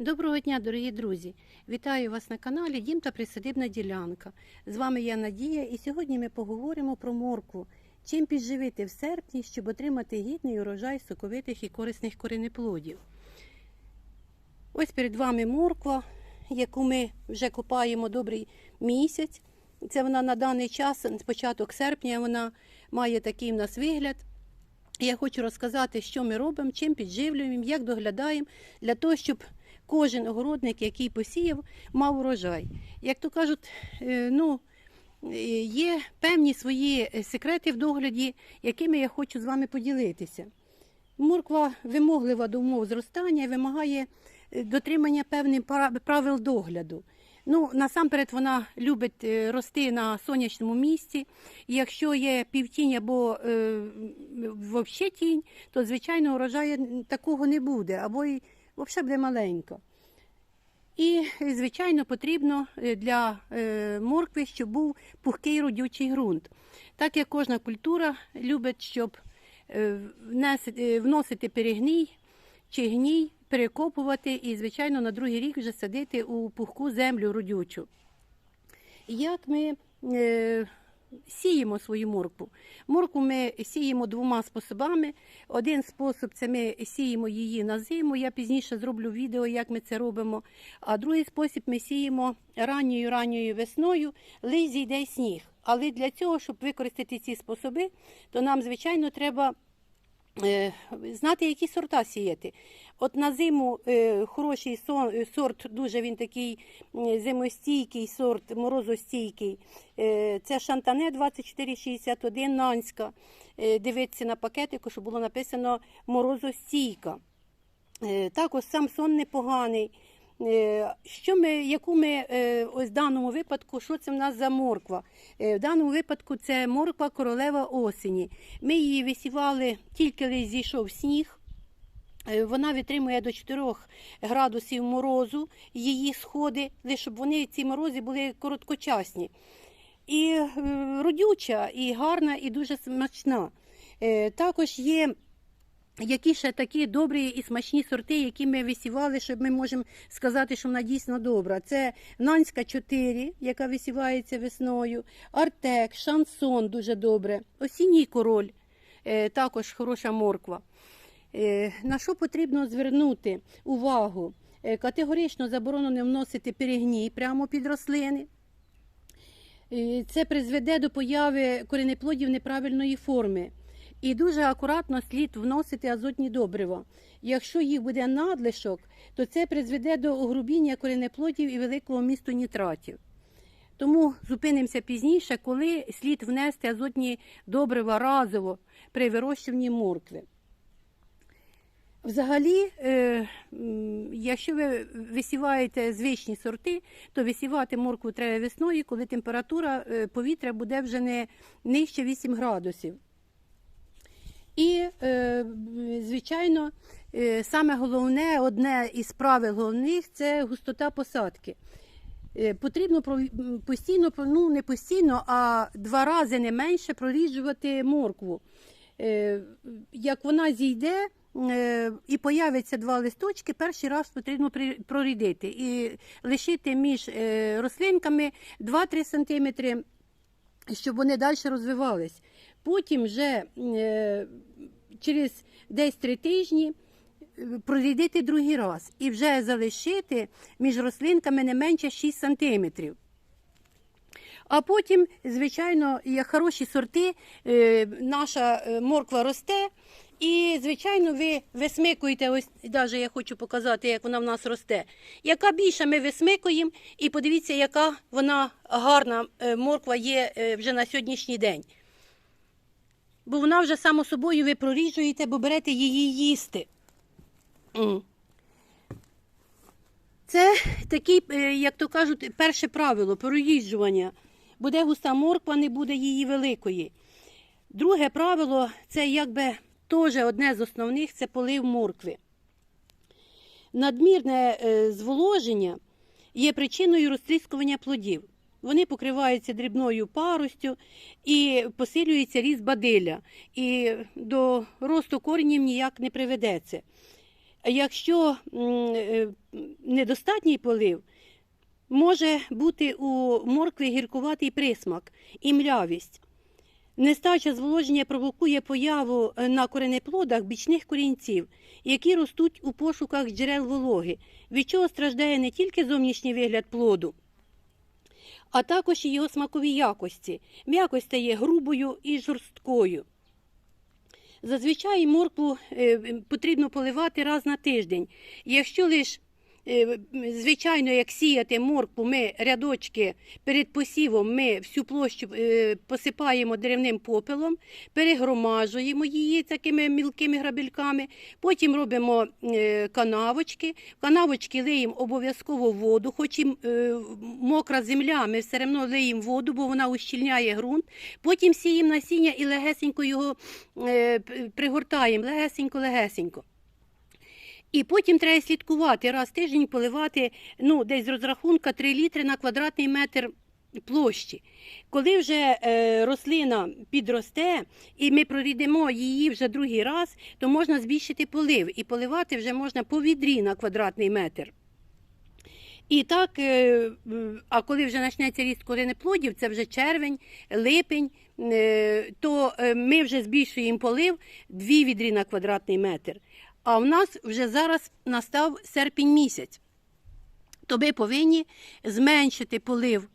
Доброго дня, дорогі друзі! Вітаю вас на каналі Дім та Присадибна ділянка. З вами я Надія, і сьогодні ми поговоримо про моркву. Чим підживити в серпні, щоб отримати гідний урожай соковитих і корисних коренеплодів. Ось перед вами морква, яку ми вже копаємо добрий місяць. Це вона на даний час, з початок серпня, вона має такий в нас вигляд. Я хочу розказати, що ми робимо, чим підживлюємо, як доглядаємо для того, щоб кожен огородник, який посіяв, мав урожай. Як то кажуть, е, ну, е, є певні свої е, секрети в догляді, якими я хочу з вами поділитися. Морква вимоглива до умов зростання і вимагає дотримання певних правил догляду. Ну, насамперед вона любить рости на сонячному місці. І якщо є півтінь або е, взагалі тінь, то звичайно урожаю такого не буде, або взагалі буде маленько. І, е, звичайно, потрібно е, для е, моркви, щоб був пухкий родючий ґрунт. Так як кожна культура любить, щоб вносити перегній чи гній, перекопувати і, звичайно, на другий рік вже садити у пухку землю родючу. Як ми сіємо свою моркву? Моркву ми сіємо двома способами. Один спосіб це ми сіємо її на зиму. Я пізніше зроблю відео, як ми це робимо. А другий спосіб ми сіємо ранньою ранньою весною, лиш йде сніг. Але для цього, щоб використати ці способи, то нам, звичайно, треба знати, які сорта сіяти. От на зиму е, хороший е, сорт, дуже він такий зимостійкий сорт, морозостійкий. Е, це Шантане 2461 Нанська. Е, дивіться на пакетику, що було написано морозостійка. Е, Також сам сон непоганий. Е, Що ми, яку ми е, ось в даному випадку, що це в нас за морква? Е, В даному випадку це морква королева осені. Ми її висівали тільки зійшов сніг. Вона витримує до 4 градусів морозу, її сходи, лише щоб вони ці морози були короткочасні. І родюча, і гарна, і дуже смачна. Також є які ще такі добрі і смачні сорти, які ми висівали, щоб ми можемо сказати, що вона дійсно добра. Це Нанська 4, яка висівається весною, Артек, Шансон дуже добре, Осінній король, е, також хороша морква. Е, На що потрібно звернути увагу? Е, Категорично заборонено вносити перегній прямо під рослини. Це призведе до появи коренеплодів неправильної форми. І дуже акуратно слід вносити азотні добрива. Якщо їх буде надлишок, то це призведе до огрубіння коренеплодів і великого місту нітратів. Тому зупинимося пізніше, коли слід внести азотні добрива разово при вирощуванні моркви. Взагалі, е, якщо ви висіваєте звичні сорти, то висівати моркву треба весною, коли температура е, повітря буде вже не нижче 8 градусів. І, е, звичайно, е, саме головне, одне із правил головних це густота посадки. Е, Потрібно постійно, ну не постійно, а два рази не менше проріджувати моркву. Як вона зійде і появиться два листочки, перший раз потрібно прорідити і лишити між рослинками 2-3 см, щоб вони далі розвивались. Потім вже е, через десь три тижні е, прорідити другий раз і вже залишити між рослинками не менше 6 сантиметрів. А потім, звичайно, як хороші сорти, е, наша морква росте. І, звичайно, ви висмикуєте, ось навіть я хочу показати, як вона в нас росте. Яка більша ми висмикуємо, і подивіться, яка вона гарна морква є вже на сьогоднішній день. Бо вона вже само собою ви проріжуєте, бо берете її їсти. Це такий, е, як то кажуть, перше правило проїжджування. Буде густа морква, не буде її великої. Друге правило це якби теж одне з основних це полив моркви. Надмірне е, зволоження є причиною розтріскування плодів. Вони покриваються дрібною паростю і посилюється ріст бадилля. І до росту коренів ніяк не приведеться. Якщо е, недостатній полив, може бути у моркви гіркуватий присмак і млявість. Нестача зволоження провокує появу на коренеплодах бічних корінців, які ростуть у пошуках джерел вологи, від чого страждає не тільки зовнішній вигляд плоду, а також його смакові якості. М'якость стає грубою і жорсткою. Зазвичай моркву е, потрібно поливати раз на тиждень. Якщо лиш е, звичайно, як сіяти моркву, ми рядочки перед посівом ми всю площу е, посипаємо деревним попелом, перегромажуємо її такими мілкими грабельками, потім робимо е, канавочки. Канавочки лиємо обов'язково воду, хоч і е, мокра земля, ми все одно лиємо воду, бо вона ущільняє ґрунт. Потім сіємо насіння і легесенько його е, пригортаємо, легесенько-легесенько. І потім треба слідкувати раз в тиждень поливати ну, десь з розрахунка 3 літри на квадратний метр площі. Коли вже е, рослина підросте і ми прорідемо її вже другий раз, то можна збільшити полив і поливати вже можна по відрі на квадратний метр. І так, е, а коли вже почнеться ріст коренеплодів, це вже червень, липень, е, то е, ми вже збільшуємо полив 2 відрі на квадратний метр. А в нас вже зараз настав серпень місяць. То ми повинні зменшити полив.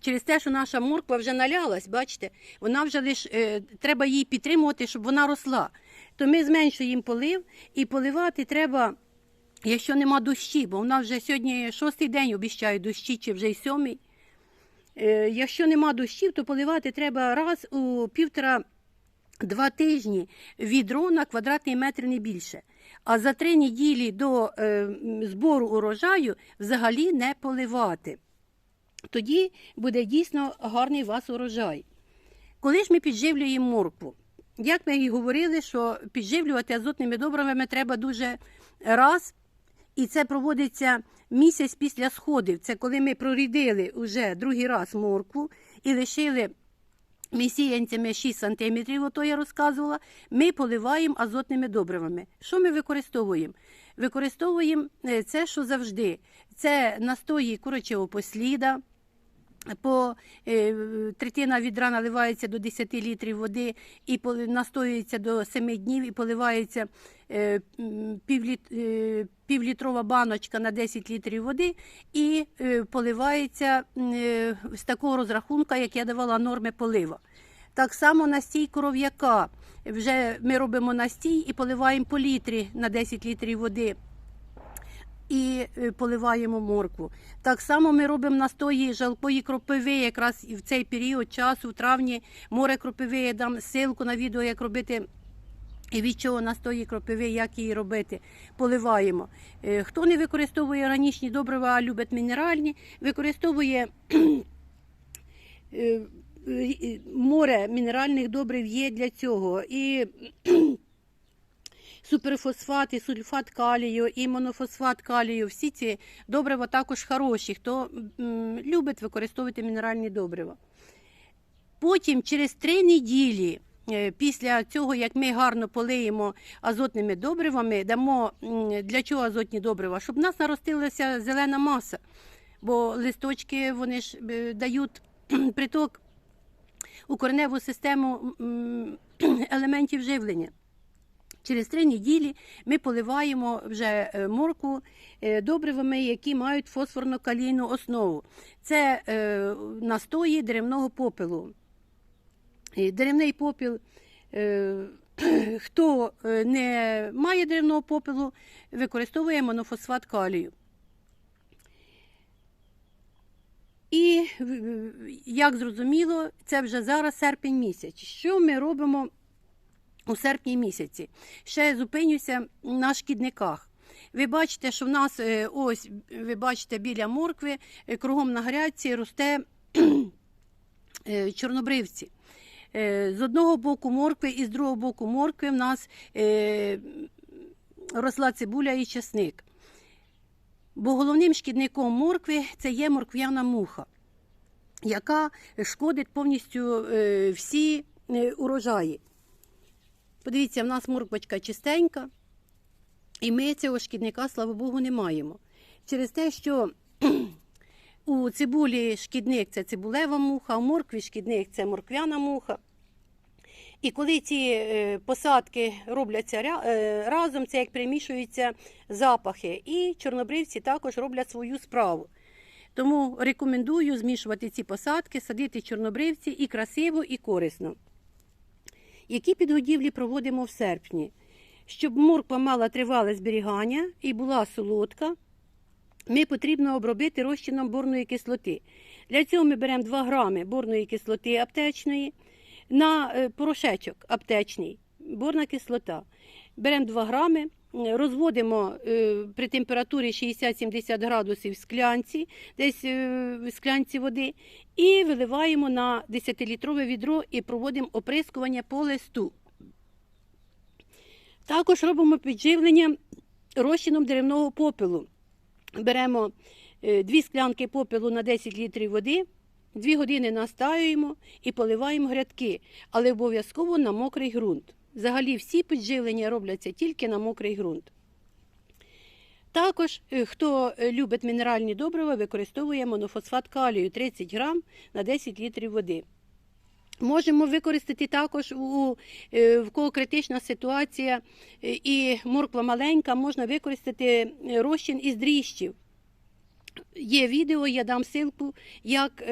Через те, що наша морква вже налялась, бачите, вона вже лиш е, треба її підтримувати, щоб вона росла. То ми зменшуємо полив і поливати треба, якщо нема дощі, бо вона вже сьогодні шостий день обіщає дощі, чи вже й сьомий. Е, якщо нема дощів, то поливати треба раз у півтора два тижні відро на квадратний метр не більше. А за три неділі до е, збору урожаю взагалі не поливати. Тоді буде дійсно гарний вас урожай. Коли ж ми підживлюємо моркву? Як ми і говорили, що підживлювати азотними добривами треба дуже раз, і це проводиться місяць після сходів. Це коли ми прорідили вже другий раз моркву і лишили ми сіянцями 6 см, ото я розказувала, ми поливаємо азотними добривами. Що ми використовуємо? Використовуємо е, це, що завжди. Це настої курочого посліда, по е, третина відра наливається до 10 літрів води і настоюється до 7 днів і поливається е, е, півлітрова баночка на 10 літрів води і поливається з такого розрахунка, як я давала норми полива. Так само настій коров'яка. Вже ми робимо настій і поливаємо по літрі на 10 літрів води і е, поливаємо моркву. Так само ми робимо настої жалкої кропиви, якраз і в цей період часу, в травні, море кропиви, я дам ссылку на відео, як робити. І від чого настої кропиви, як її робити, поливаємо. Е, Хто не використовує органічні добрива, а любить мінеральні, використовує е, море мінеральних добрив є для цього. І суперфосфат, і сульфат калію, і монофосфат калію. Всі ці добрива також хороші, хто любить використовувати мінеральні добрива. Потім через три неділі. е, Після цього, як ми гарно полиємо азотними добривами, дамо для чого азотні добрива? Щоб в нас наростилася зелена маса, бо листочки вони ж е, дають приток у кореневу систему елементів живлення. Через три неділі ми поливаємо вже е, морку е, добривами, які мають фосфорно-калійну основу. Це е, настої деревного попелу. Деревний попіл, хто не має деревного попелу, використовує монофосфат калію. І як зрозуміло, це вже зараз серпень місяць. Що ми робимо у серпні місяці? Ще зупинюся на шкідниках. Ви бачите, що в нас е, ось, ви бачите, біля моркви е, кругом на грядці росте е, чорнобривці. З одного боку моркви і з другого боку моркви в нас росла цибуля і чесник. Бо головним шкідником моркви це є морквяна муха, яка шкодить повністю всі урожаї. Подивіться, в нас морквочка чистенька, і ми цього шкідника, слава Богу, не маємо. через те, що у цибулі шкідник це цибулева муха, у моркві шкідник це морквяна муха. І коли ці е, посадки робляться е, разом, це як примішуються запахи. І чорнобривці також роблять свою справу. Тому рекомендую змішувати ці посадки, садити чорнобривці і красиво, і корисно. Які підгодівлі проводимо в серпні? Щоб морква мала тривале зберігання і була солодка, ми потрібно обробити розчином борної кислоти. Для цього ми беремо 2 грами борної кислоти аптечної на е, порошечок аптечний, борна кислота. Беремо 2 грами, розводимо е, при температурі 60-70 градусів в склянці, десь е, в склянці води, і виливаємо на 10-літрове відро і проводимо оприскування по листу. Також робимо підживлення розчином деревного попелу. Беремо 2 склянки попелу на 10 літрів води, 2 години настаюємо і поливаємо грядки, але обов'язково на мокрий ґрунт. Взагалі всі підживлення робляться тільки на мокрий ґрунт. Також, е, хто е, любить мінеральні добрива, використовує монофосфат калію 30 грам на 10 літрів води. Можемо використати також у е, в кого критична ситуація і морква маленька, можна використати розчин із дріжджів. Є відео, я дам ссылку, як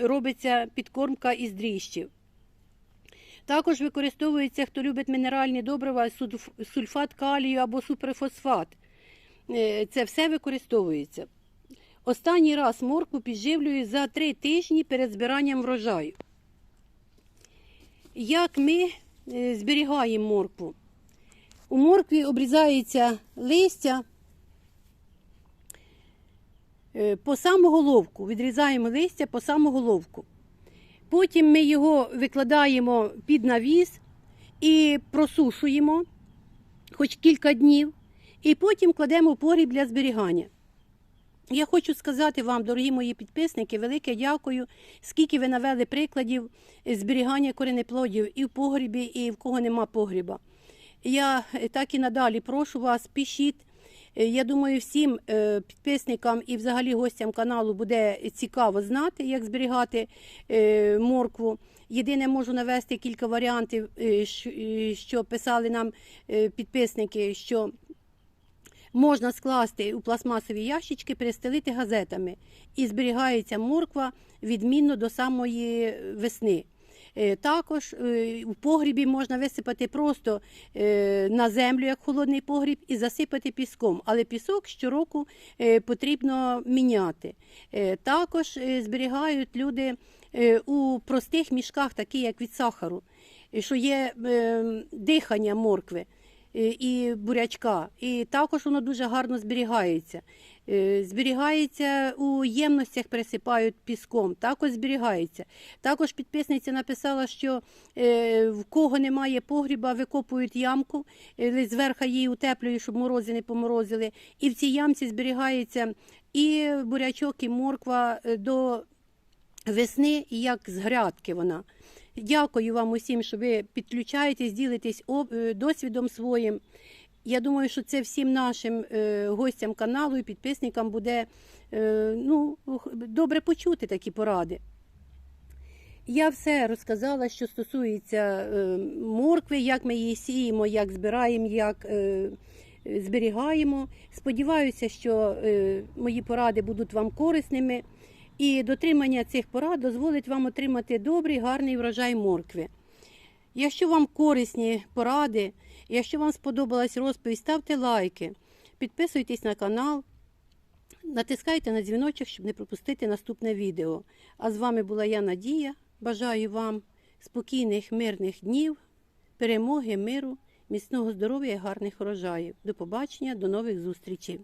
робиться підкормка із дріжджів. Також використовується, хто любить мінеральні добрива, сульфат калію або суперфосфат. Е, Це все використовується. Останній раз моркву підживлюю за три тижні перед збиранням врожаю. Як ми е, зберігаємо моркву? У моркві обрізається листя е, по саму головку. Відрізаємо листя по саму головку. Потім ми його викладаємо під навіс і просушуємо хоч кілька днів, і потім кладемо в погріб для зберігання. Я хочу сказати вам, дорогі мої підписники, велике дякую, скільки ви навели прикладів зберігання коренеплодів і в погрібі, і в кого нема погріба. Я так і надалі прошу вас, пишіть. Е, Я думаю, всім е, підписникам і взагалі гостям каналу буде цікаво знати, як зберігати е, моркву. Єдине, можу навести кілька варіантів, що писали нам підписники, що можна скласти у пластмасові ящички, перестелити газетами. І зберігається морква відмінно до самої весни. Е, Також в у погрібі можна висипати просто е, на землю, як холодний погріб, і засипати піском. Але пісок щороку е, потрібно міняти. Е, Також е, зберігають люди е, у простих мішках, такі як від сахару, е, що є е, дихання моркви е, і бурячка. І також воно дуже гарно зберігається. Е, Зберігається у ємностях, пересипають піском, також зберігається. Також підписниця написала, що е, в кого немає погріба, викопують ямку, е, зверху її утеплюють, щоб морози не поморозили. І в цій ямці зберігається і бурячок, і морква е, до весни, як з грядки вона. Дякую вам усім, що ви підключаєтесь, ділитесь е, досвідом своїм. Я думаю, що це всім нашим е, гостям каналу і підписникам буде е, ну, добре почути такі поради. Я все розказала, що стосується моркви, як ми її сіємо, як збираємо, як зберігаємо. Сподіваюся, що мої поради будуть вам корисними, і дотримання цих порад дозволить вам отримати добрий, гарний врожай моркви. Якщо вам корисні поради, якщо вам сподобалась розповідь, ставте лайки, підписуйтесь на канал, натискайте на дзвіночок, щоб не пропустити наступне відео. А з вами була я Надія. Бажаю вам спокійних, мирних днів, перемоги, миру, міцного здоров'я і гарних урожаїв. До побачення, до нових зустрічей.